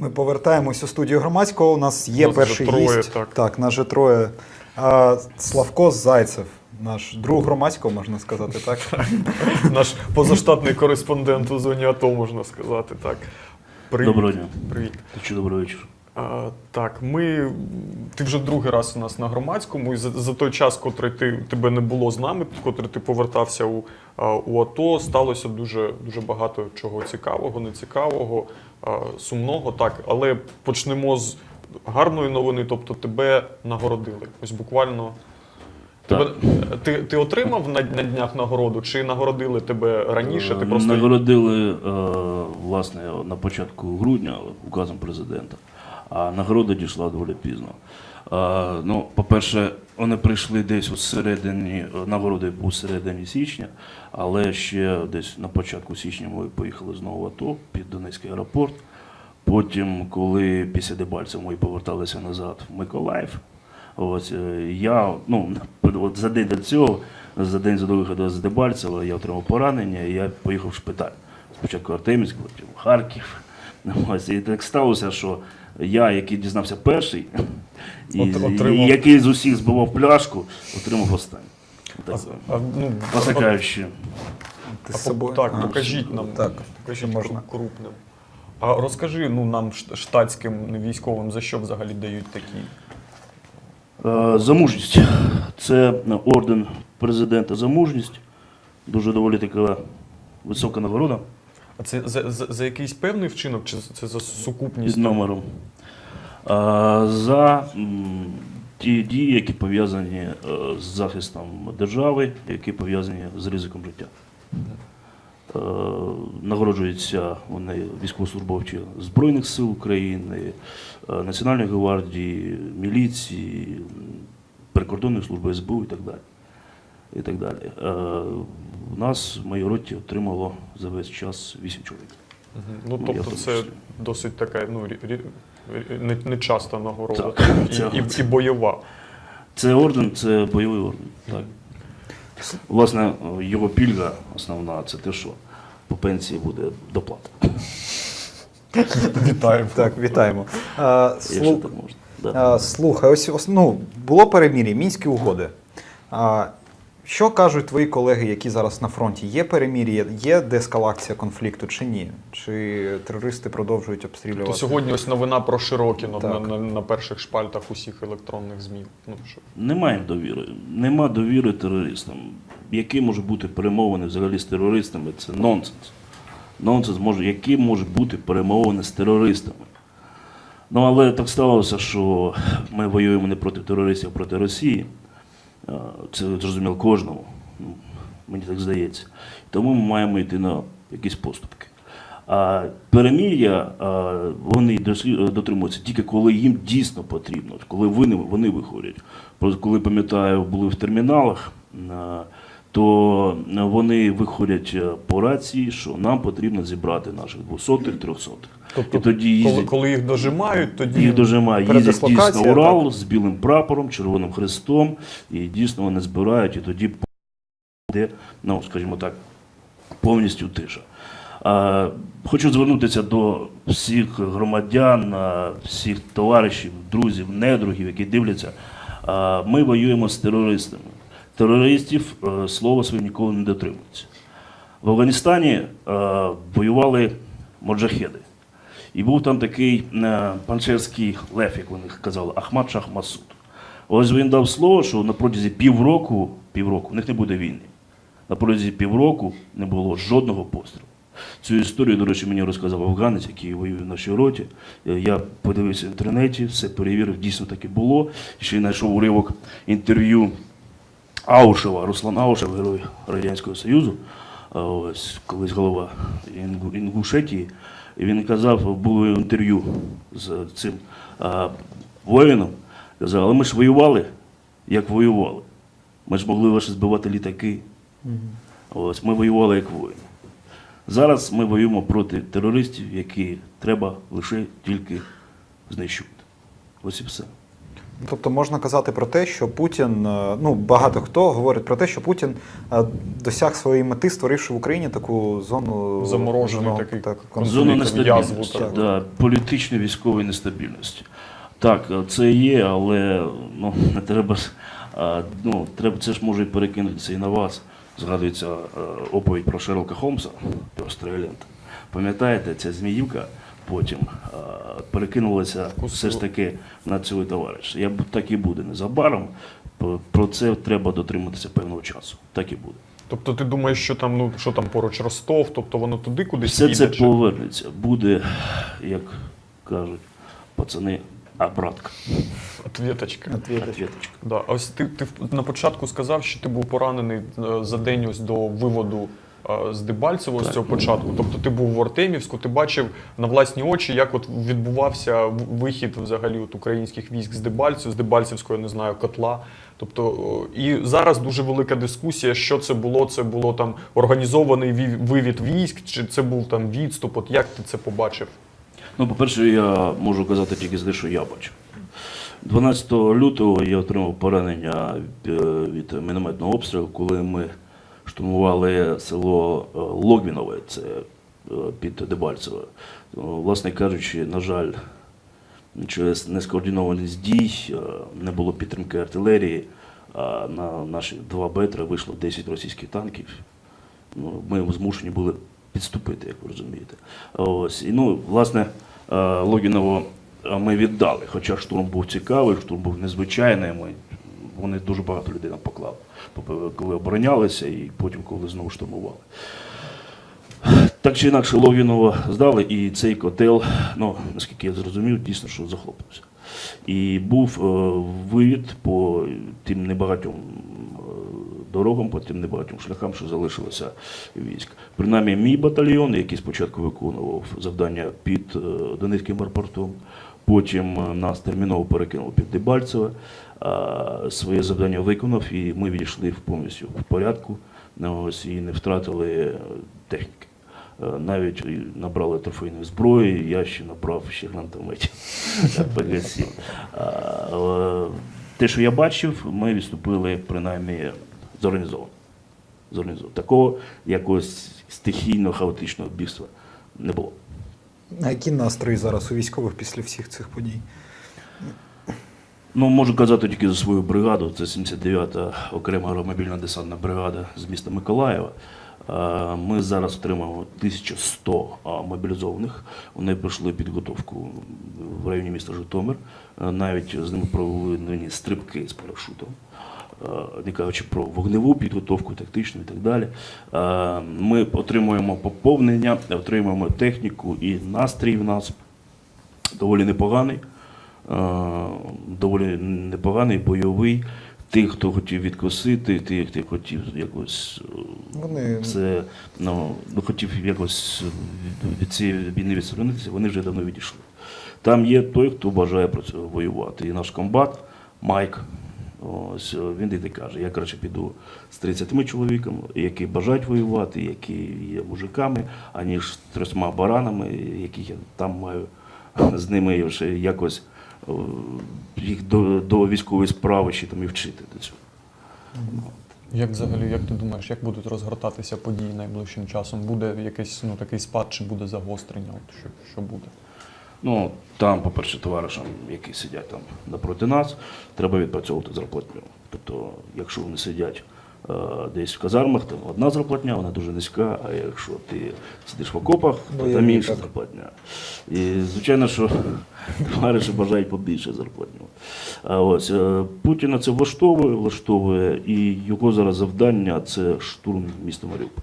Ми повертаємось у студію громадського. У нас є Нас перший троє, гість. так. так, нас же троє. А, Славко Зайцев, наш друг громадського, можна сказати, так? Наш позаштатний кореспондент у зоні АТО, можна сказати так. Привіт. Доброго дня. Привіт. Чи добрий вечір. А, так, ми. Ти вже другий раз у нас на громадському, і за, за той час, котрий ти тебе не було з нами, котрий ти повертався у, у АТО, сталося дуже, дуже багато чого цікавого, нецікавого, сумного. Так, але почнемо з гарної новини, тобто тебе нагородили. Ось буквально. Тебе, ти, ти отримав на, на днях нагороду, чи нагородили тебе раніше? Ти Е, просто Нагородили е, власне на початку грудня указом президента, а нагорода дійшла доволі пізно. Ну, по-перше, вони прийшли десь у середині, нагороди у середині січня, але ще десь на початку січня ми поїхали знову в АТО під Донецький аеропорт. Потім, коли після Дебальців ми поверталися назад в Миколаїв, Ось е, я ну от за день до цього, за день до виходу з Дебальцева, я отримав поранення, і я поїхав в шпиталь. Спочатку Артемівськ, потім Харків. Ось і так сталося, що я, який дізнався перший, і, От- і отримав. який з усіх збивав пляшку, отримав останній. Так, а, ну, власне кажучи, Ти з собою? Так, А, покажіть нам. Так, покажіть можна. крупним. А розкажи ну, нам, шт- штатським військовим, за що взагалі дають такі. Е, За мужність. Це орден президента за мужність. Дуже доволі така висока нагорода А це за, за, за якийсь певний вчинок, чи це за сукупність? з номером. Е, За м, ті дії, які пов'язані е, з захистом держави, які пов'язані з ризиком життя. Е, Нагороджуються вони військовослужбовці Збройних сил України, е, Національної гвардії, міліції, прикордонної служби СБУ і так далі. І так далі. Е, У нас в моїй роті отримало за весь час 8 чоловік. Ну, Ну, тобто це досить така ну, рі- не, нагорода. Так, і, це- і, і бойова. Це орден, це бойовий орден. Так. Власне, його пільга основна це те, що по пенсії буде доплата. Вітаємо. Так, вітаємо. А, Якщо слу- так можна. Да. а, Слухай, ось ну, було перемір'я, мінські угоди. А, що кажуть твої колеги, які зараз на фронті? Є перемір'я, є деескалація конфлікту чи ні? Чи терористи продовжують То обстрілювати? сьогодні ось новина про Широкіно на, на, на перших шпальтах усіх електронних ЗМІ. Ну, що? Не маємо довіри. Нема довіри терористам. Які можуть бути перемовини взагалі з терористами? Це нонсенс. Нонсенс може, які можуть бути перемовини з терористами. Ну, але так сталося, що ми воюємо не проти терористів, а проти Росії. А, Це зрозуміло кожному. Ну, Мені так здається. Тому ми маємо йти на якісь поступки. А перемір'я вони дослі- дотримуються тільки коли їм дійсно потрібно, коли вони, вони виходять. Просто коли пам'ятаю, були в терміналах, то вони виходять е, по рації, що нам потрібно зібрати наших 200-х, 300 Тобто, І тоді коли, їздять, коли їх дожимають, тоді їх дожимає, їздять дійсно Урал з білим прапором, червоним хрестом, і дійсно вони збирають, і тоді йде, ну, скажімо так, повністю тиша. А, хочу звернутися до всіх громадян, всіх товаришів, друзів, недругів, які дивляться. Ми воюємо з терористами. Терористів е, слова своє ніколи не дотримуються. В Афганістані е, воювали моджахеди. І був там такий е, панчерський лев, як вони казали, Ахмад Шах Масуд. Ось він дав слово, що на протязі півроку, півроку, в них не буде війни. На протязі півроку не було жодного пострілу. Цю історію, до речі, мені розказав афганець, який воює в нашій роті. Я подивився в інтернеті, все перевірив, дійсно так і було. Ще й знайшов уривок інтерв'ю Аушева, Руслан Аушев, герой Радянського Союзу, ось колись голова Інгушетії. І він казав, було інтерв'ю з цим а, воїном. Казав, але ми ж воювали, як воювали. Ми ж могли лише збивати літаки. Ось ми воювали як воїни. Зараз ми воюємо проти терористів, які треба лише тільки знищувати. Ось і все. Тобто можна казати про те, що Путін, е, ну багато хто говорить про те, що Путін е, досяг своєї мети, створивши в Україні таку зону Заморожений зону, такий так. Зону нестабільності, так. да, політичної військової нестабільності. Так, це є, але ну, не треба ну, треба, це ж може перекинутися і на вас. Згадується е, оповідь про Шерлока Холмса, Стрелянта. Пам'ятаєте, ця зміївка потім е, перекинулася все ж таки на цього товариша. Я так і буде незабаром. Про це треба дотриматися певного часу. Так і буде. Тобто ти думаєш, що там, ну що там поруч Ростов, тобто воно туди кудись Все це чи- повернеться. Буде, як кажуть пацани, обратка. Отвіточка. Отвіточка. Ответочка. Да. Ось ти, ти на початку сказав, що ти був поранений е, за день ось до виводу з Дебальцево з цього початку. Тобто ти був в Артемівську, ти бачив на власні очі, як от відбувався вихід взагалі от українських військ з Дебальців, з Дебальцевського, я не знаю, котла. Тобто, і зараз дуже велика дискусія, що це було. Це було там організований вивід військ, чи це був там відступ. От як ти це побачив? Ну, по-перше, я можу казати тільки з те, що я бачу. 12 лютого я отримав поранення е, від мінометного обстрілу, коли ми штурмували село е, Логвінове, це е, під Дебальцево. Е, Власне кажучи, на жаль, через нескоординованість дій не було підтримки артилерії. А на наші два бетри вийшло 10 російських танків. Ну, ми змушені були підступити, як ви розумієте. Ось. І, ну, власне, Логіново ми віддали, хоча штурм був цікавий, штурм був незвичайний. Ми, вони дуже багато людей нам поклали, коли оборонялися і потім, коли знову штурмували. Так чи інакше, Логіново здали, і цей котел, ну, наскільки я зрозумів, дійсно, що захлопнувся. І був е, вивід по тим небагатьом е, дорогам, по тим небагатьом шляхам, що залишилося військ. Принаймні, мій батальйон, який спочатку виконував завдання під е, Донецьким аеропортом, потім е, нас терміново перекинули під Дебальцеве, своє завдання виконав, і ми відійшли в повністю в порядку, ось, і не втратили е, техніки. Е, Навіть набрали трофейної зброї, я ще набрав ще гранатометів ПГ-7. А, Те, що я бачив, ми відступили принаймні зорганізовано. Зорганізовано. Такого якогось стихійно хаотичного бійства не було. А які настрої зараз у військових після всіх цих подій? Ну, можу казати тільки за свою бригаду. Це 79-та окрема аеромобільна десантна бригада з міста Миколаєва. Е, Ми зараз отримаємо 1100 мобілізованих. Вони пройшли підготовку в районі міста Житомир. Е, Навіть з ними проведені стрибки з парашутом. Е, Не кажучи про вогневу підготовку, тактичну і так далі. Ми отримуємо поповнення, отримуємо техніку і настрій в нас доволі непоганий. Доволі непоганий, бойовий. Тих, хто хотів відкосити, тих, хто хотів якось Вони це ну, ну, хотів якось від, цієї війни відсторонитися, вони вже давно відійшли. Там є той, хто бажає про це воювати. І наш комбат Майк. Ось він і каже, я краще піду з 30 чоловіками, які бажають воювати, які є мужиками, аніж з трьома баранами, яких я там маю з ними вже якось їх до, до військової справи ще там і вчити до цього. Як взагалі, як ти думаєш, як будуть розгортатися події найближчим часом? Буде якийсь ну такий спад, чи буде загострення? От що, що буде? Ну, там, по-перше, товаришам, які сидять там напроти нас, треба відпрацьовувати зарплатню. Тобто, якщо вони сидять е, десь в казармах, там одна зарплатня, вона дуже низька, а якщо ти сидиш в окопах, то там інша так. зарплатня. І, звичайно, що товариші бажають побільше зарплатню. А ось е, Путіна це влаштовує, влаштовує, і його зараз завдання це штурм міста Маріуполь.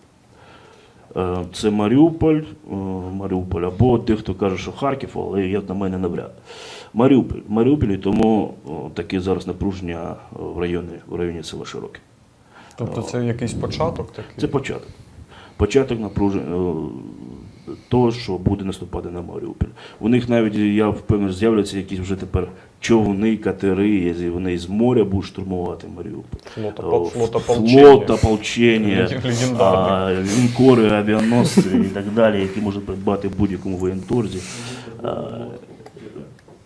Е, Це Маріуполь, е, Маріуполь, або дехто каже, що Харків, але як на мене навряд. Маріуполь, Маріуполь, і тому таке зараз напруження е, в районі, в районі села Широке. Тобто це якийсь початок такий? Це початок. Початок напруження е, того, що буде наступати на Маріуполь. У них навіть, я впевнений, з'являться якісь вже тепер човни, катери, вони з моря будуть штурмувати Маріуполь. Флот, флот, ополчення. лінкори, авіаносці і так далі, які можуть придбати в будь-якому воєнторзі. А,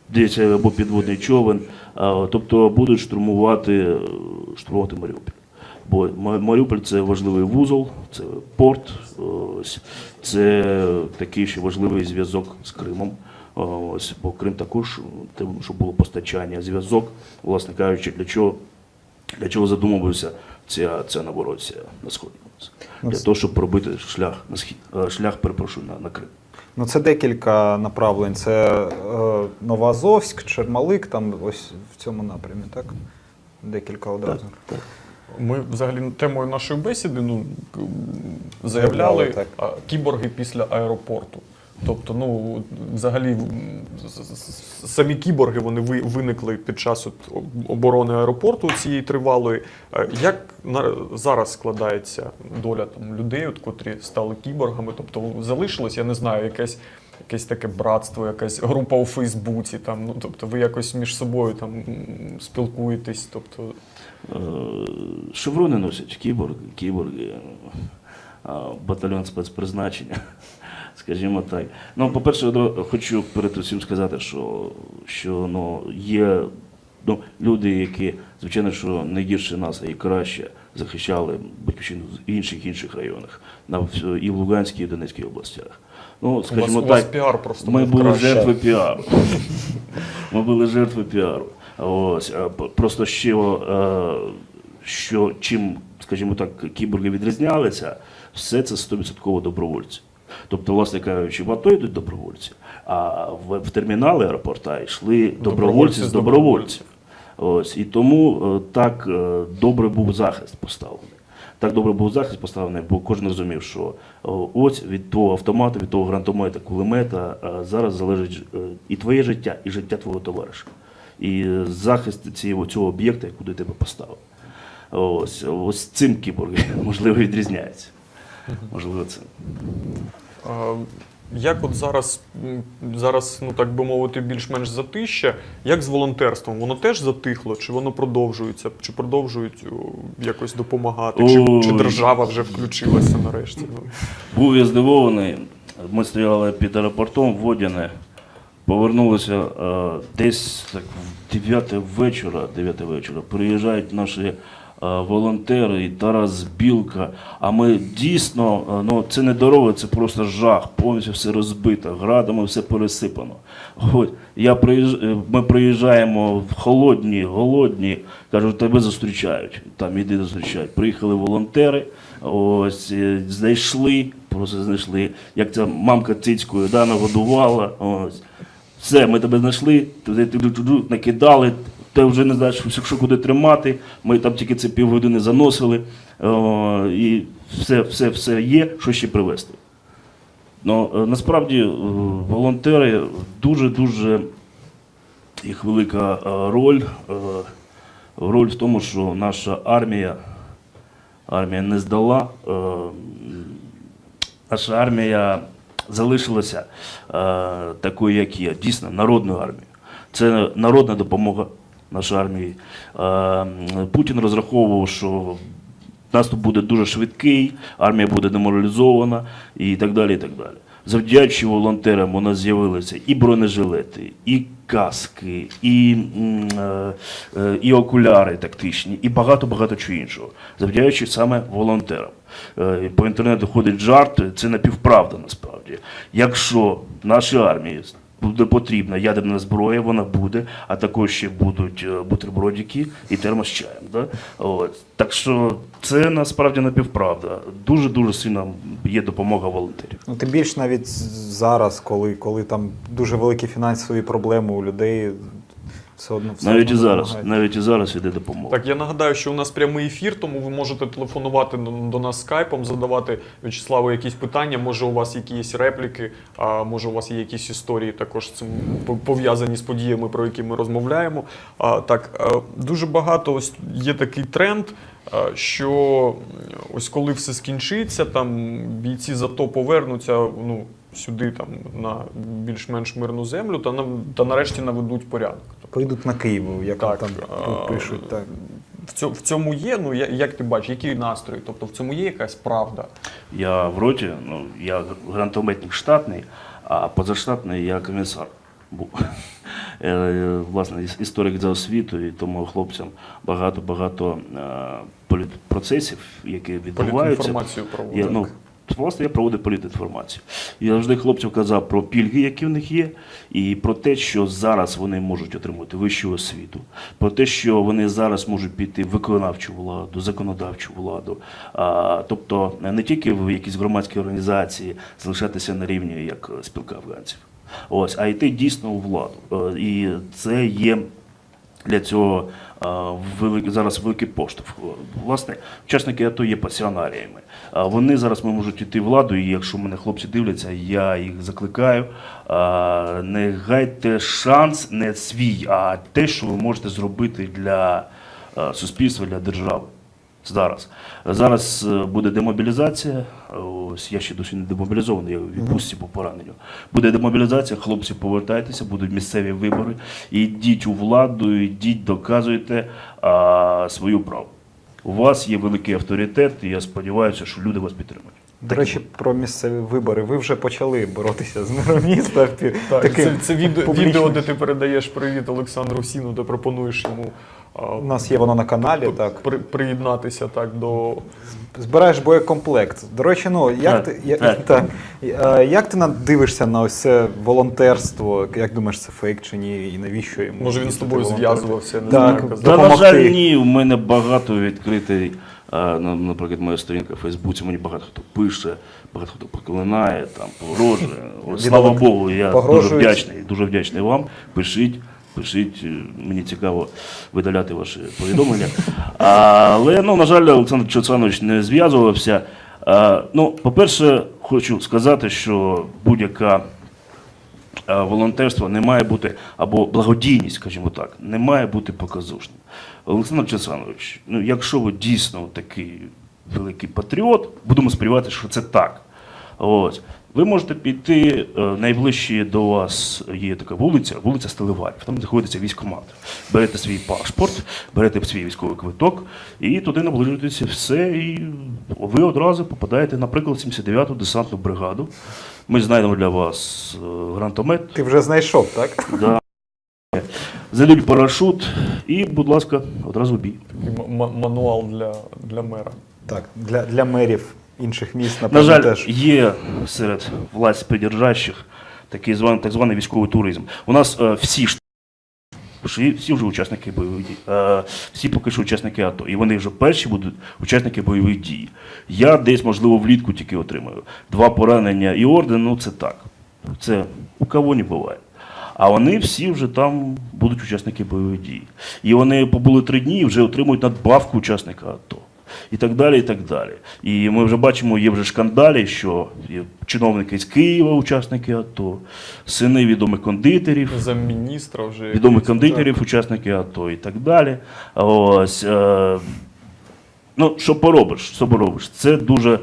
десь або підводний човен, тобто будуть штурмувати, е, штурмувати Маріуполь. Бо Маріуполь це важливий вузол, це порт, ось, це такий ще важливий зв'язок з Кримом. Ось, бо Крим також, те, щоб було постачання, зв'язок, власне кажучи, для чого, для чого задумувався ця, ця новоросія на сході. Ну, Для того, щоб пробити шлях на схід, е, шлях, перепрошую, на, на Крим. Ну, це декілька направлень. Це е, Новоазовськ, Чермалик, там ось в цьому напрямі, так? Декілька одразу. Так. Ми взагалі темою нашої бесіди ну, Заявляли, так. кіборги після аеропорту. Тобто, ну взагалі самі кіборги вони ви- виникли під час от оборони аеропорту цієї тривалої. Е, Як зараз складається доля там людей, от, котрі стали кіборгами? Тобто залишилось, я не знаю, якесь. Якесь таке братство, якась група у Фейсбуці, там, ну тобто ви якось між собою там спілкуєтесь, тобто Е, Шеврони носять кіборги, кіборги, е, батальйон спецпризначення, скажімо так. Ну, по-перше, хочу перед усім сказати, що, що ну, є ну, люди, які, звичайно, що не гірше нас, а і краще захищали батьківщину в інших інших районах, на, і в Луганській, і в Донецькій областях. Ну, у вас, скажімо у вас піар просто ми були краще. жертви піару. Ми були жертви піару. Ось просто ще е, що чим, скажімо так, кіборги відрізнялися, все це 100% добровольці. Тобто, власне кажучи, в АТО йдуть добровольці, а в, в термінали аеропорта йшли добровольці з добровольців. Ось і тому е, так е, добре був захист поставлений. Так добре був захист поставлений, бо кожен розумів, що е, ось від того автомата, від того гранатомета, кулемета е, зараз залежить е, і твоє життя, і життя твого товариша. І захист цього, цього об'єкта, куди тебе поставили. Ось, ось цим кіборги можливо відрізняються. Можливо, це. Як от зараз, зараз, ну так би мовити, більш-менш затища, як з волонтерством? Воно теж затихло, чи воно продовжується, чи продовжують якось допомагати, чи, чи держава вже включилася нарешті? Був я здивований. Ми стояли під аеропортом в Водяне, повернулися е, десь так в 9 вечора, 9 вечора. Приїжджають наші волонтери і Тарас Білка. А ми дійсно, е, ну це не дорога, це просто жах, повністю все розбито, градами все пересипано. Ось, я приїж... е, Ми приїжджаємо в холодні, голодні, кажуть, тебе зустрічають. Там іди зустрічають. Приїхали волонтери, ось е, знайшли, просто знайшли, як ця мамка цицькою да, нагодувала. Ось. Все, ми тебе знайшли, туди, накидали, ти вже не знаєш, що куди тримати. Ми там тільки це півгодини заносили, о, і все, все, все є, що ще привезти. Ну, е, насправді е, волонтери дуже-дуже їх велика е, роль. Роль в тому, що наша армія, армія не здала. Наша армія залишилася такою, як є, дійсно народною армією. Це народна допомога нашій армії. Е, Путін розраховував, що наступ буде дуже швидкий, армія буде деморалізована і так далі. І так далі. Завдячуючи волонтерам у нас з'явилися і бронежилети, і каски, і, е, е, і окуляри тактичні, і багато-багато чого іншого. Завдячуючи саме волонтерам. По інтернету ходить жарт, це напівправда насправді. Якщо нашій армії буде потрібна ядерна зброя, вона буде, а також ще будуть е, бутербродики і термос з чаєм. Да? Так що це насправді напівправда. Дуже дуже сильно є допомога волонтерів. Ну, тим більше навіть зараз, коли, коли там дуже великі фінансові проблеми у людей, все одно все Навіть і зараз, навіть і зараз іде допомога. Так, я нагадаю, що у нас прямий ефір, тому ви можете телефонувати до, до нас скайпом, задавати В'ячеславу якісь питання. Може, у вас якісь репліки, а може, у вас є якісь історії також цим пов'язані з подіями, про які ми розмовляємо. А, так, е, дуже багато ось є такий тренд. е, Що ось коли все скінчиться, там бійці зато повернуться ну, сюди, там на більш-менш мирну землю, та на та нарешті наведуть порядок. Поїдуть на Київ, як Так, там а, пишуть. Так. В цьому, в цьому є, ну я- як ти бачиш, який настрій? Тобто в цьому є якась правда. Я в роті, ну я гранатометник штатний, а позаштатний я комісар. був е, власне історик за освітою, і тому хлопцям багато-багато е, процесів, які відбуваються. Політінформацію Я, ну, власне, я проводив політінформацію. Я завжди хлопців казав про пільги, які в них є, і про те, що зараз вони можуть отримати вищу освіту, про те, що вони зараз можуть піти в виконавчу владу, законодавчу владу, а, тобто не тільки в якісь громадські організації залишатися на рівні як е, спілка афганців, ось, а йти дійсно у владу. Е, І це є для цього е, зараз великий поштовх. Власне, учасники АТО є пасіонаріями. А Вони зараз ми можуть йти владу, і якщо мене хлопці дивляться, я їх закликаю. е, Не гайте шанс не свій, а те, що ви можете зробити для е, суспільства, для держави. Зараз. Зараз е, буде демобілізація. Ось я ще досі не демобілізований, я у відпустці по пораненню. Буде демобілізація, хлопці, повертайтеся, будуть місцеві вибори. Йдіть у владу, йдіть, доказуйте а, свою правду. У вас є великий авторитет, і я сподіваюся, що люди вас підтримують. До речі, про місцеві вибори. Ви вже почали боротися з миром міста. Так, таким це, це відео, відео, де ти передаєш привіт Олександру Сіну, де пропонуєш йому У нас є воно на каналі. Так при, приєднатися так до збираєш боєкомплект. До речі, ну як ти я- так. як ти на- дивишся на ось це волонтерство? Як думаєш, це фейк чи ні? І навіщо йому? може він з тобою зв'язувався, не Так, знаю. Та, на жаль, ні, у мене багато відкритий, а, наприклад, моя сторінка в Фейсбуці, мені багато хто пише, багато хто проклинає, там, погрожує. Слава Богу, я дуже вдячний, дуже вдячний вам. Пишіть. Пишіть, е, мені цікаво видаляти ваші повідомлення. Але, ну, на жаль, Олександр Чоцанович не зв'язувався. Ну, по-перше, хочу сказати, що будь-яка е, волонтерство не має бути, або благодійність, скажімо так, не має бути показушним. Олександр Чесанович, ну якщо ви дійсно такий великий патріот, будемо сподіватися, що це так. Ось. Ви можете піти е, найближче до вас є така вулиця, вулиця Стелеварів. Там знаходиться військкомат. Берете свій паспорт, берете свій військовий квиток і туди наближуєтеся все. І ви одразу попадаєте, наприклад, в 79-ту десантну бригаду. Ми знайдемо для вас е, гранатомет, Ти вже знайшов, так? да. залють парашут і, будь ласка, одразу бій. Такий м- м- мануал для, для мера. Так, для, для мерів інших міст, На жаль, теж. є серед власть придержащих такий званий, так званий військовий туризм. У нас е, всі ж всі, всі вже учасники бойових дій. Е, всі поки що учасники АТО. І вони вже перші будуть учасники бойових дій. Я десь, можливо, влітку тільки отримаю. Два поранення і орден, ну це так. Це у кого не буває. А вони всі вже там будуть учасники бойових дій. І вони побули три дні і вже отримують надбавку учасника АТО. І так далі, і так далі. І ми вже бачимо, є вже шкандалі, що є чиновники з Києва, учасники АТО, сини відомих кондитерів, Замміністра вже. відомих кондитерів, учасники АТО і так далі. Ось, е, ну, що поробиш, що поробиш? Це дуже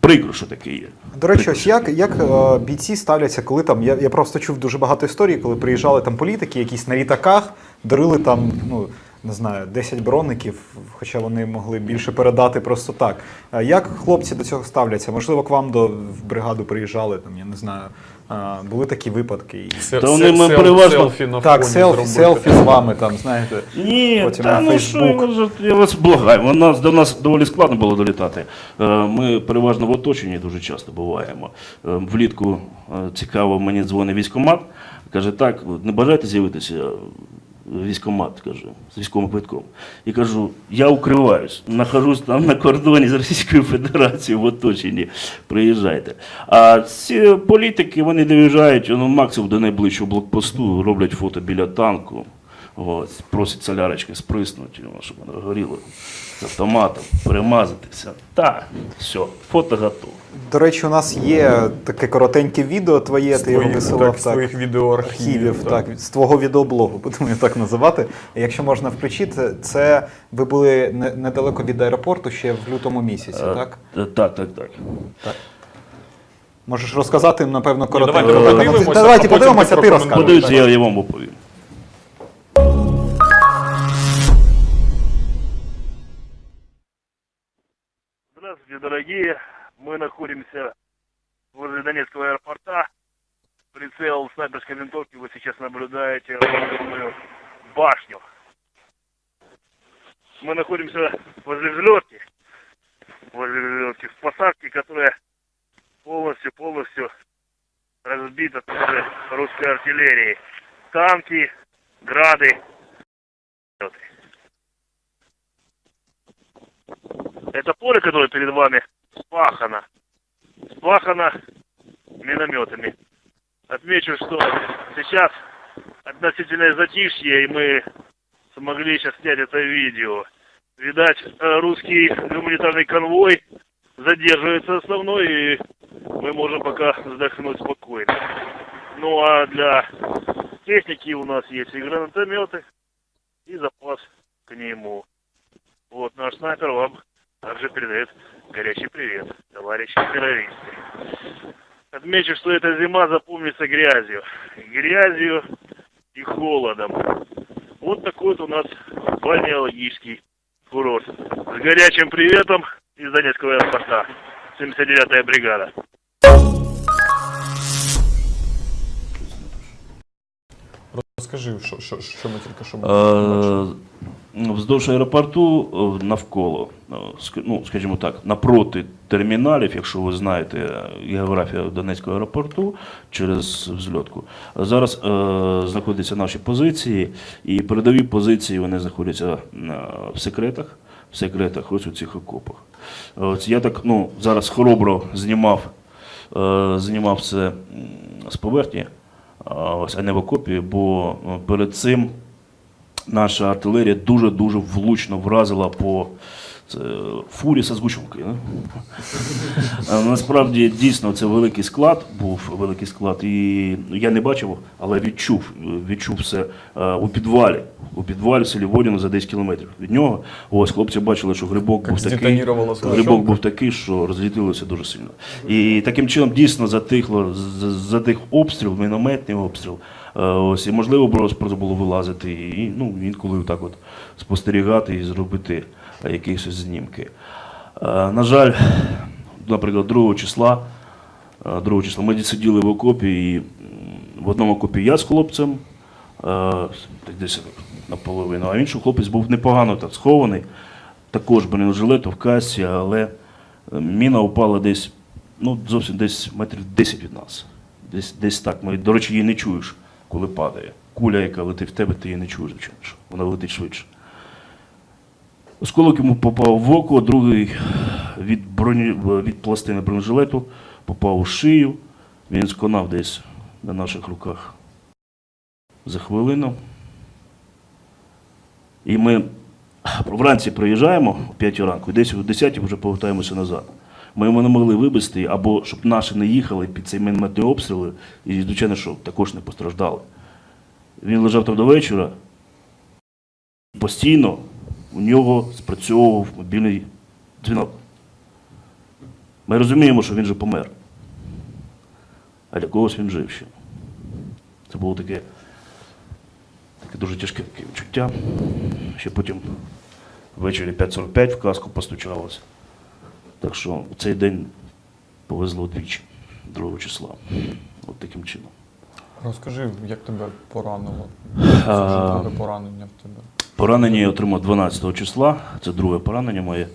прикро, що таке є. До речі, ось як, як е, бійці ставляться, коли там. Я, я просто чув дуже багато історій, коли приїжджали там політики, якісь на літаках, дарили там, ну. Не знаю, 10 броників, хоча вони могли більше передати просто так. Е, Як хлопці до цього ставляться? Можливо, к вам до в бригаду приїжджали, там, я не знаю, е, були такі випадки. І... Се- Та вони ми сел- переважно- селфі на Так, фоні селфі, зробити. селфі з вами там, знаєте. Ні, Потім та на ну що, я вас- я вас благаю. У нас, до нас доволі складно було долітати. Е, Ми переважно в оточенні дуже часто буваємо. Влітку цікаво, мені дзвонить військкомат, каже, так, не бажаєте з'явитися? Військкомат, каже, з військовим квитком. І кажу, я укриваюсь, нахожусь там на кордоні з Російською Федерацією в оточенні. Приїжджайте. А ці політики вони доїжджають ну, максимум до найближчого блокпосту, роблять фото біля танку. Ось, просять солярочки сприснути, ну, щоб воно горіло з автоматом, перемазатися. Так, все, фото готове. До речі, у нас є таке коротеньке відео твоє, З ти його висилав так, своїх відеоархівів. архівів, так, з твого відеоблогу, будемо його так називати. Якщо можна включити, це ви були недалеко від аеропорту ще в лютому місяці, Е, так? е, Так, так, так. Можеш розказати, напевно, коротенько. давайте Та, подивимося, а Давайте подивимося, ти розкажеш. Подивіться, я, я вам оповім. Дорогие. Мы находимся возле Донецкого аэропорта. прицел снайперской винтовки вы сейчас наблюдаете башню. Мы находимся возле взлетки, возле взлетки, в посадке, которая полностью, полностью разбита тоже русской артиллерией. Танки, грады. Это поле, которое перед вами, спахано. Спахано минометами. Отмечу, что сейчас относительное затишье, и мы смогли сейчас снять это видео. Видать, э, русский гуманитарный конвой задерживается основной, и мы можем пока вздохнуть спокойно. Ну а для техники у нас есть и гранатометы, и запас к нему. Вот наш снайпер вам также передает горячий привет, товарищи террористы. Отмечу, что эта зима запомнится грязью. Грязью и холодом. Вот такой вот у нас бальнеологический курорт. С горячим приветом из Донецкого аэропорта. 79-я бригада. Розкажи, що, що, що ми тільки що бачили. Е, Вздовж аеропорту е, навколо, е, ну, скажімо так, напроти терміналів, якщо ви знаєте географію Донецького аеропорту через взльотку, зараз е, знаходяться наші позиції, і передові позиції вони знаходяться в секретах, в секретах ось у цих окопах. Ось я так ну, зараз хоробро знімав, е, знімав це з поверхні, ось, а не в окопі, бо е, перед цим наша артилерія дуже-дуже влучно вразила по фурі з згущенкою. Да? Насправді дійсно це великий склад, був великий склад, і я не бачив, але відчув, відчув це е, у підвалі. У підвалі в селі Водяно за 10 кілометрів від нього. Ось хлопці бачили, що грибок був такий. Грибок був такий, що розлітилося дуже сильно. І таким чином дійсно затихло, затих обстріл, мінометний обстріл. Е, Ось, і можливо було вилазити і ну, інколи так от спостерігати і зробити е, якісь знімки. Е, На жаль, наприклад, 2 числа, е, 2 числа ми сиділи в окопі, і в одному окопі я з хлопцем, е, десь наполовину, а інший хлопець був непогано так схований, також бронежилету в касі, але е, міна упала десь, ну, зовсім десь метрів 10 від нас. Десь, десь так. Ми, до речі, її не чуєш, коли падає. Куля, яка летить в тебе, ти її не чуєш. Вона летить швидше. Осколок йому попав в око, другий від, броні, від пластини бронежилету попав у шию. Він сконав десь на наших руках за хвилину. І ми вранці приїжджаємо о 5 ранку, і десь о 10 вже повертаємося назад. Ми його не могли вибити, або щоб наші не їхали під цей мінометний обстріли, і, звичайно, що також не постраждали. Він лежав там до вечора. Постійно у нього спрацьовував мобільний дзвінок. Ми розуміємо, що він же помер. А для когось він жив ще. Це було таке, таке дуже тяжке таке відчуття. Ще потім ввечері 5.45 в каску постучалося. Так що в цей день повезло двічі, 2 числа. От таким чином. Розкажи, як тебе поранило? А. Ж друге поранення в тебе. Поранення я отримав 12 числа, це друге поранення моє,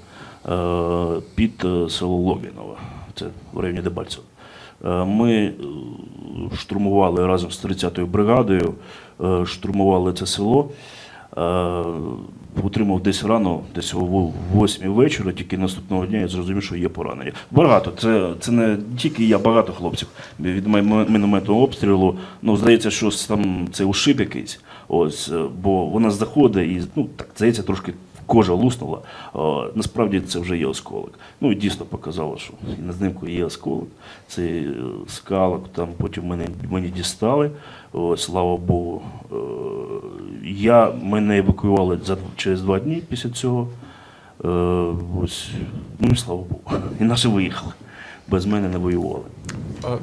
е, під е, село Логіново, це в районі Дебальцево. Е, Ми штурмували разом з 30-ю бригадою, штурмували це село. Е, Отримав десь рано, десь о 8 вечора, тільки наступного дня я зрозумів, що є поранення. Багато. Це, це не тільки я, багато хлопців від міномету обстрілу. Ну, здається, що там це ушиб якийсь. Ось, е, бо вона заходить і ну, так, здається, трошки кожа луснула. О, насправді це вже є осколок. Ну і дійсно показало, що на знімку є осколок. Це е, скалок, там потім мене, мені дістали. О, слава Богу. Е, Я, мене евакуювали за, через два дні після цього. Е, Ось, ну і слава Богу. І наші виїхали. Без мене не воювали.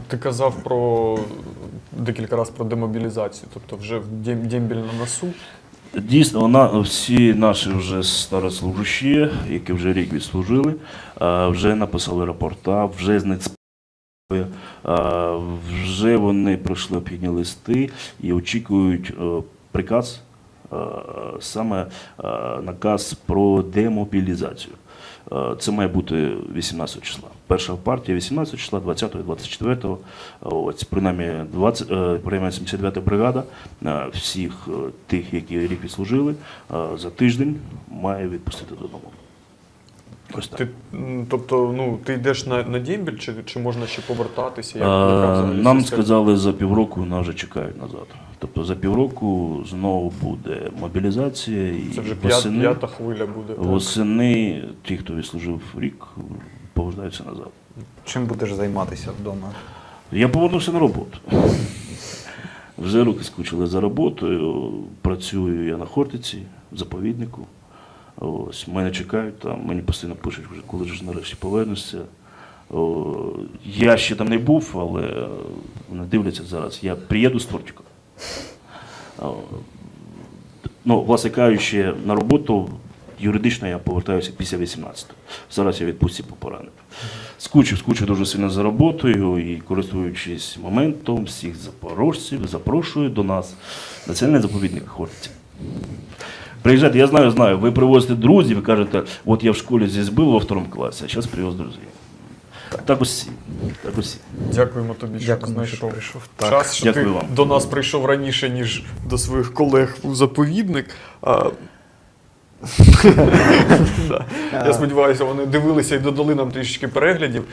Ти казав про декілька разів про демобілізацію, тобто вже в дем- дембіль на носу. Дійсно, вона, всі наші вже старослужащі, які вже рік відслужили, вже написали рапорта, вже з Вже вони пройшли обхідні листи і очікують е, приказ, саме е, наказ про демобілізацію. Е, Це має бути 18 числа. Перша партія 18 числа, 20 24 Ось, принаймні, 20, е, принаймні 79 бригада е, всіх е, тих, які рік відслужили, е, за тиждень має відпустити додому. Ось так. Ти, тобто, ну, ти йдеш на, на дембіль, чи, чи можна ще повертатися? Як, взагалі Нам сказали за півроку нас вже чекають назад. Тобто за півроку знову буде мобілізація і Це вже восени, п'ята хвиля буде. восени ті, хто відслужив рік, повертаються назад. Чим будеш займатися вдома? Я повернувся на роботу. Вже руки скучили за роботою. Працюю я на Хортиці, заповіднику. Ось, мене чекають там, мені постійно пишуть, коли ж нарешті повернешся. Я ще там не був, але вони дивляться зараз. Я приїду з тортиком. Ну, власне кажучи, на роботу юридично я повертаюся після 18-го. Зараз я відпустці по пораненню. Скучив, скучив дуже сильно за роботою і користуючись моментом, всіх запорожців запрошую до нас національний заповідник Хортиця. Приїжджайте, я знаю, знаю. Ви привозите друзів і кажете, от я в школі здесь був во второму класі, а зараз привез друзів. Так усі. Так усі. Дякуємо тобі, що Дякуємо, що знайшов прийшов. Так. час, що Дякую ти вам. до нас прийшов раніше, ніж до своїх колег у заповідник. А, Я сподіваюся, вони дивилися і додали нам трішечки переглядів.